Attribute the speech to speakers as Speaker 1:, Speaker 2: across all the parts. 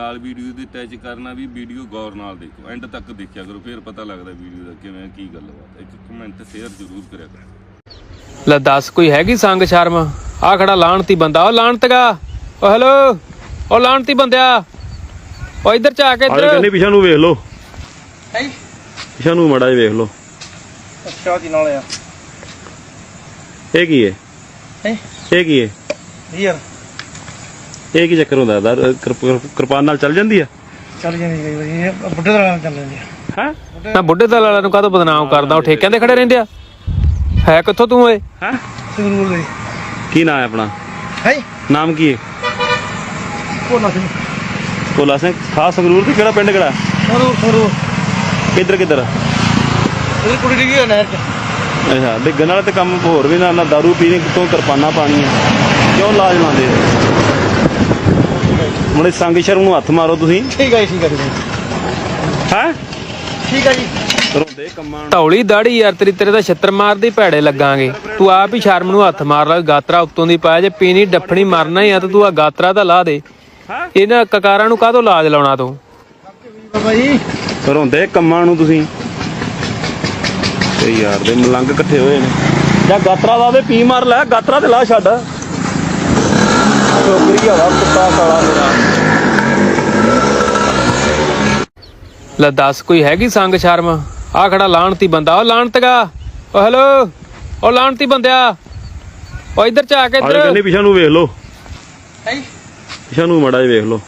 Speaker 1: ਨਾਲ ਵੀਡੀਓ ਦੇ ਅਟੈਚ ਕਰਨਾ ਵੀ ਵੀਡੀਓ ਗੌਰ ਨਾਲ ਦੇਖੋ। ਐਂਡ ਤੱਕ ਦੇਖਿਆ ਕਰੋ ਫਿਰ ਪਤਾ ਲੱਗਦਾ ਵੀਡੀਓ ਦਾ ਕਿਵੇਂ ਕੀ ਗੱਲਬਾਤ ਇੱਕ ਕਮੈਂਟ ਸ਼ੇਅਰ ਜ਼ਰੂਰ ਕਰਿਆ ਕਰੋ।
Speaker 2: ਲੈ ਦੱਸ ਕੋਈ ਹੈਗੀ ਸੰਗ ਸ਼ਰਮ? ਆ ਖੜਾ ਲਾਣਤੀ ਬੰਦਾ ਉਹ ਲਾਣਤਗਾ। ਓ ਹੈਲੋ ਉਹ ਲਾਣਤੀ ਬੰਦਿਆ। ਓ ਇੱਧਰ ਚ ਆ ਕੇ ਇੱਧਰ
Speaker 3: ਕਹਿੰਦੇ ਪਿਛਾ ਨੂੰ ਵੇਖ ਲਓ।
Speaker 4: ਹੈ?
Speaker 3: ਪਿਛਾ ਨੂੰ ਮੜਾ ਜਿਹਾ ਵੇਖ ਲਓ।
Speaker 4: ਅੱਛਾ ਜੀ ਨਾਲ ਆ?
Speaker 3: ਇਹ ਕੀ ਹੈ
Speaker 4: ਹੈ?
Speaker 3: ਇਹ ਕੀ ਹੈ
Speaker 4: ਯਾਰ
Speaker 3: ਇਹ ਕੀ ਚੱਕਰ ਹੁੰਦਾ? ਦਰ ਕਿਰਪਾਨ ਨਾਲ ਚੱਲ ਜਾਂਦੀ ਆ?
Speaker 4: ਚੱਲ ਜਾਂਦੀ ਕਈ ਵਾਰੀ ਇਹ ਬੁੱਢੇ ਦਾ ਨਾਲ ਚੱਲ ਜਾਂਦੀ ਆ।
Speaker 3: ਹੈ?
Speaker 2: ਨਾ ਬੁੱਢੇ ਦਲ ਵਾਲਿਆਂ ਨੂੰ ਕਾਹਤੋਂ ਬਦਨਾਮ ਕਰਦਾ? ਉਹ ਠੇਕਿਆਂ ਤੇ ਖੜੇ ਰਹਿੰਦੇ ਆ? ਹੈ ਕਿੱਥੋਂ ਤੂੰ ਓਏ?
Speaker 3: ਹੈ?
Speaker 4: ਸੰਗਰੂਰ ਦੇ।
Speaker 3: ਕੀ ਨਾਮ ਹੈ ਆਪਣਾ?
Speaker 4: ਹੈ?
Speaker 3: ਨਾਮ ਕੀ ਹੈ?
Speaker 4: ਕੋਨਾ ਸਿੰਘ।
Speaker 3: ਕੋਲਾ ਸਿੰਘ। ਖਾਸ ਸੰਗਰੂਰ ਤੇ ਕਿਹੜਾ ਪਿੰਡ ਕਿਹੜਾ?
Speaker 4: ਸਰੂ ਸਰੂ
Speaker 3: ਕਿੱਧਰ ਕਿੱਧਰ?
Speaker 4: ਇਹ ਕੁੜੀ ਡਿੱਗੀ ਆ ਨਹਿਰ ਚ।
Speaker 3: ਅੱਛਾ ਡਿੱਗਣ ਵਾਲੇ ਤੇ ਕੰਮ ਹੋਰ ਵੀ ਨਾ ਨਾ ਦਾਰੂ ਪੀਣੀ ਕਿਤੋਂ ਕਿਰਪਾਨਾਂ ਪਾਣੀਆਂ। ਕਿਉਂ ਲਾਜ ਲਾਉਂਦੇ ਮੁੰਡੇ ਸੰਗ ਸ਼ਰਮ ਨੂੰ ਹੱਥ ਮਾਰੋ ਤੁਸੀਂ।
Speaker 4: ਠੀਕ ਹੈ ਜੀ, ਠੀਕ ਹੈ ਜੀ।
Speaker 3: ਹੈ?
Speaker 4: ਠੀਕ ਹੈ ਜੀ।
Speaker 3: ਰੋਂਦੇ ਕੰਮਾਂ ਨੂੰ।
Speaker 2: ਧੌਲੀ ਦਾੜੀ ਯਾਰ ਤੇਰੀ ਤੇਰੇ ਦਾ ਛੱਤਰ ਮਾਰਦੀ ਭੈੜੇ ਲੱਗਾਂਗੇ। ਤੂੰ ਆਪ ਹੀ ਸ਼ਰਮ ਨੂੰ ਹੱਥ ਮਾਰ ਲੈ ਗਾਤਰਾ ਉੱਤੋਂ ਦੀ ਪਾਇਆ ਜੇ ਪੀਣੀ ਡੱਫਣੀ ਮਰਨਾ ਹੀ ਆ ਤੇ ਤੂੰ ਆ ਗਾਤਰਾ ਤਾਂ ਲਾ ਦੇ।
Speaker 3: ਹੈਂ?
Speaker 2: ਇਹਨਾਂ ਕਕਾਰਾਂ ਨੂੰ ਕਾਹਤੋਂ ਲਾਜ ਲਾਉਣਾ ਤੂੰ?
Speaker 4: ਬਾਬਾ ਜੀ।
Speaker 3: ਰੋਂਦੇ ਕੰਮਾਂ ਨੂੰ ਤੁਸੀਂ। ਤੇ ਯਾਰ ਦੇ ਮਲੰਗ ਇਕੱਠੇ ਹੋਏ ਨੇ। ਜਾਂ ਗਾਤਰਾ ਦਾ ਦੇ ਪੀ ਮਾਰ ਲੈ ਗਾਤਰਾ ਤੇ ਲਾ ਛੱਡ। ਛੋਕਰੀ ਹਵਾ ਕੁੱਤਾ ਕਾਲਾ ਮੇਰਾ
Speaker 2: ਲੈ ਦੱਸ ਕੋਈ ਹੈਗੀ ਸੰਗ ਸ਼ਰਮ ਆ ਖੜਾ ਲਾਣਤੀ ਬੰਦਾ ਉਹ ਲਾਣਤਗਾ ਓ ਹੈਲੋ ਉਹ ਲਾਣਤੀ ਬੰਦਿਆ ਓ ਇੱਧਰ ਚ ਆ ਕੇ
Speaker 3: ਆਲੇ
Speaker 2: ਇੱਧਰ
Speaker 3: ਪਿਛਾ ਨੂੰ ਵੇਖ ਲਓ
Speaker 4: ਹੈ
Speaker 3: ਪਿਛਾ ਨੂੰ ਮੜਾ ਵੇਖ ਲਓ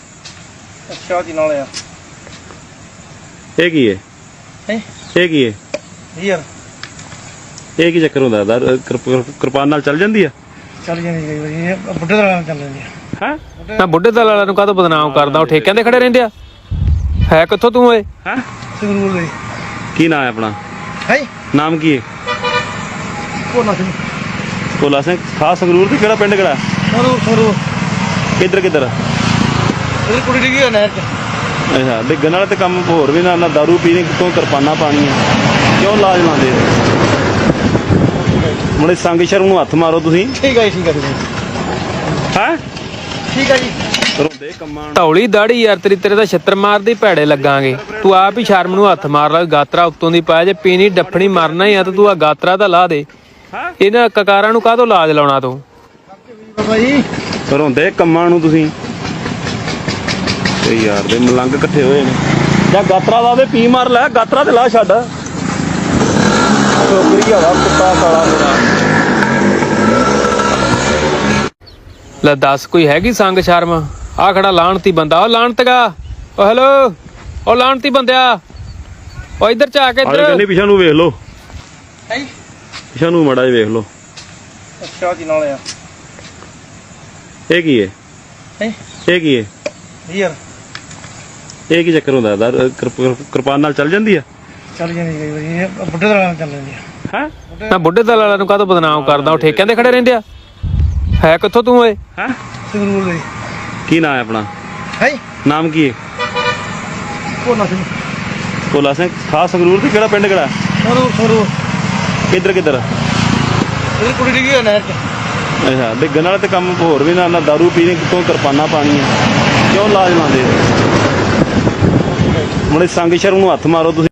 Speaker 4: ਅੱਛਾ ਜੀ ਨਾਲ ਆ
Speaker 3: ਇਹ ਕੀ ਹੈ
Speaker 4: ਹੈ
Speaker 3: ਇਹ ਕੀ ਹੈ
Speaker 4: ਯਾਰ
Speaker 3: ਇਹ ਕੀ ਚੱਕਰ ਹੁੰਦਾ ਦਰ ਕਿਰਪਾਨ ਨਾਲ ਚੱਲ ਜਾਂਦੀ ਆ
Speaker 4: ਚੱਲ ਜਾਂਦੀ ਕਈ ਵਾਰੀ ਇਹ ਬੁੱਢੇ ਦਾ ਨਾਲ ਚੱਲ ਜਾਂਦੀ ਆ।
Speaker 3: ਹੈ?
Speaker 2: ਨਾ ਬੁੱਢੇ ਦਲ ਵਾਲਿਆਂ ਨੂੰ ਕਾਹਤੋਂ ਬਦਨਾਮ ਕਰਦਾ? ਉਹ ਠੇਕਿਆਂ ਤੇ ਖੜੇ ਰਹਿੰਦੇ ਆ? ਹੈ ਕਿੱਥੋਂ ਤੂੰ ਓਏ?
Speaker 3: ਹੈ?
Speaker 4: ਸੰਗਰੂਰ ਦੇ।
Speaker 3: ਕੀ ਨਾਮ ਹੈ ਆਪਣਾ?
Speaker 4: ਹੈ?
Speaker 3: ਨਾਮ ਕੀ ਹੈ?
Speaker 4: ਕੋਨਾ ਸਿੰਘ।
Speaker 3: ਕੋਲਾ ਸਿੰਘ। ਖਾਸ ਸੰਗਰੂਰ ਤੇ ਕਿਹੜਾ ਪਿੰਡ ਕਿਹੜਾ?
Speaker 4: ਸਰੂ ਸਰੂ
Speaker 3: ਕਿੱਧਰ ਕਿੱਧਰ?
Speaker 4: ਇਹ ਕੁੜੀ ਡਿੱਗੀ ਆ ਨਹਿਰ ਚ।
Speaker 3: ਅੱਛਾ ਡਿੱਗਣ ਵਾਲੇ ਤੇ ਕੰਮ ਹੋਰ ਵੀ ਨਾ ਨਾ ਦਾਰੂ ਪੀਣੀ ਕਿਤੋਂ ਕਿਰਪਾਨਾਂ ਪਾਣੀਆਂ। ਕਿਉਂ ਲਾਜ ਲਾਉਂਦੇ ਮੁੰਡੇ ਸੰਗ ਸ਼ਰਮ ਨੂੰ ਹੱਥ ਮਾਰੋ ਤੁਸੀਂ।
Speaker 4: ਠੀਕ ਹੈ ਜੀ, ਠੀਕ ਹੈ
Speaker 3: ਹੈ?
Speaker 4: ਠੀਕ ਹੈ ਜੀ।
Speaker 3: ਰੋਂਦੇ ਕੰਮਾਂ
Speaker 2: ਧੌਲੀ ਦਾੜੀ ਯਾਰ ਤੇਰੀ ਤੇਰੇ ਦਾ ਛੱਤਰ ਮਾਰਦੀ ਭੈੜੇ ਲੱਗਾਂਗੇ। ਤੂੰ ਆਪ ਹੀ ਸ਼ਰਮ ਨੂੰ ਹੱਥ ਮਾਰ ਲੈ ਗਾਤਰਾ ਉੱਤੋਂ ਦੀ ਪਾਇਆ ਜੇ ਪੀਣੀ ਡੱਫਣੀ ਮਰਨਾ ਹੀ ਆ ਤੇ ਤੂੰ ਆ ਗਾਤਰਾ ਤਾਂ ਲਾ ਦੇ।
Speaker 3: ਹੈਂ?
Speaker 2: ਇਹਨਾਂ ਕਕਾਰਾਂ ਨੂੰ ਕਾਹਤੋਂ ਲਾਜ ਲਾਉਣਾ ਤੂੰ?
Speaker 4: ਬਾਬਾ ਜੀ।
Speaker 3: ਰੋਂਦੇ ਕੰਮਾਂ ਨੂੰ ਤੁਸੀਂ। ਤੇ ਯਾਰ ਦੇ ਮਲੰਗ ਇਕੱਠੇ ਹੋਏ ਨੇ। ਜਾਂ ਗਾਤਰਾ ਦਾ ਦੇ ਪੀ ਮਾਰ ਲੈ ਗਾਤਰਾ ਤੇ ਲਾ ਛੱਡ। ਹਵਾ ਕੁੱਤਾ ਕਾਲਾ ਮੇਰਾ
Speaker 2: ਲੈ ਦੱਸ ਕੋਈ ਹੈਗੀ ਸੰਗ ਸ਼ਰਮ? ਆ ਖੜਾ ਲਾਣਤੀ ਬੰਦਾ ਉਹ ਲਾਣਤਗਾ। ਓ ਹੈਲੋ ਉਹ ਲਾਣਤੀ ਬੰਦਿਆ। ਓ ਇੱਧਰ ਚ ਆ ਕੇ ਇੱਧਰ
Speaker 3: ਕਹਿੰਦੇ ਪਿਛਾ ਨੂੰ ਵੇਖ ਲਓ।
Speaker 4: ਹੈ?
Speaker 3: ਪਿਛਾ ਨੂੰ ਮੜਾ ਜਿਹਾ ਵੇਖ ਲਓ।
Speaker 4: ਅੱਛਾ ਜੀ ਨਾਲ ਆ।
Speaker 3: ਇਹ ਕੀ ਹੈ
Speaker 4: ਹੈ?
Speaker 3: ਇਹ ਕੀ ਹੈ
Speaker 4: ਯਾਰ
Speaker 3: ਇਹ ਕੀ ਚੱਕਰ ਹੁੰਦਾ? ਦਰ ਕਿਰਪਾਨ ਨਾਲ ਚੱਲ ਜਾਂਦੀ ਆ?
Speaker 4: ਚੱਲ ਜਾਂਦੀ ਕਈ ਵਾਰੀ ਬੁੱਢੇ ਦਾ ਨਾਲ ਚੱਲ ਜਾਂਦੀ ਆ।
Speaker 3: ਹੈ?
Speaker 2: ਨਾ ਬੁੱਢੇ ਦਲ ਵਾਲਿਆਂ ਨੂੰ ਕਾਹਤੋਂ ਬਦਨਾਮ ਕਰਦਾ? ਉਹ ਠੇਕਿਆਂ ਤੇ ਖੜੇ ਰਹਿੰਦੇ ਆ? ਹੈ ਕਿੱਥੋਂ ਤੂੰ ਓਏ?
Speaker 3: ਹੈ?
Speaker 4: ਸੰਗਰੂਰ ਦੇ।
Speaker 3: ਕੀ ਨਾਮ ਹੈ ਆਪਣਾ?
Speaker 4: ਹੈ
Speaker 3: ਨਾਮ ਕੀ ਹੈ?
Speaker 4: ਕੋਨਾ ਸਿੰਘ।
Speaker 3: ਕੋਲਾ ਸਿੰਘ ਖਾਸ ਸੰਗਰੂਰ ਤੇ ਕਿਹੜਾ ਪਿੰਡ ਕਿਹੜਾ?
Speaker 4: ਸਰੂ ਸਰੂ
Speaker 3: ਕਿੱਧਰ ਕਿੱਧਰ?
Speaker 4: ਇਹ ਕੁੜੀ ਡਿੱਗੀ ਆ ਨਹਿਰ ਚ।
Speaker 3: ਅੱਛਾ ਡਿੱਗਣ ਵਾਲੇ ਤੇ ਕੰਮ ਹੋਰ ਵੀ ਨਾ ਨਾ ਦਾਰੂ ਪੀਣੀ ਕਿਤੋਂ ਕਿਰਪਾਨਾਂ ਪਾਣੀਆਂ। ਕਿਉਂ ਲਾਜ ਲਾਉਂਦੇ ਮੁੰਡੇ ਸੰਗ ਸ਼ਰਮ ਨੂੰ ਹੱਥ ਮਾਰੋ ਤੁਸੀਂ।